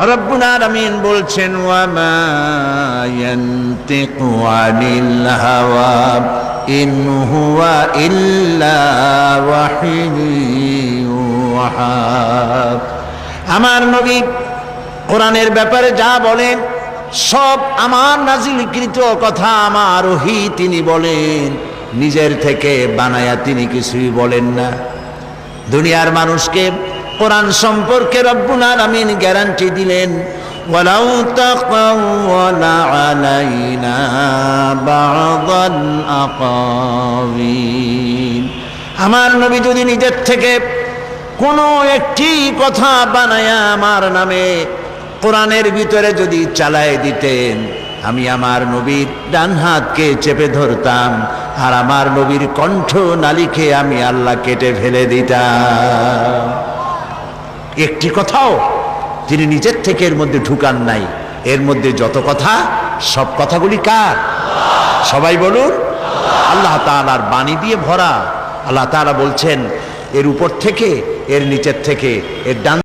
রব্বুল আলামিন বলছেন আমার নবী কোরআনের ব্যাপারে যা বলেন, সব আমার নাজিলকৃত কথা আমার ওহি তিনি বলেন। নিজের থেকে বানায়া তিনি কিছুই বলেন না। দুনিয়ার মানুষকে কোরআন সম্পর্কে রব্বুল আলামিন গ্যারান্টি দিলেন আমার নবী যদি নিজের থেকে কোনো একটি কথা বানায়া আমার নামে কোরআনের ভিতরে যদি চালায় দিতেন, আমি আমার নবীর ডান হাতকে চেপে ধরতাম আর আমার নবীর কণ্ঠ নালিকে আমি আল্লাহ কেটে ফেলে দিতাম। একটি কথাও তিনি নিজের থেকে এর মধ্যে ঢুকান নাই, এর মধ্যে যত কথা, সব কথাগুলি কার? সবাই বলুন, আল্লাহ তালার বাণী দিয়ে ভরা। আল্লাহ তালা বলছেন, এর উপর থেকে, এর নিচের থেকে, এর ডান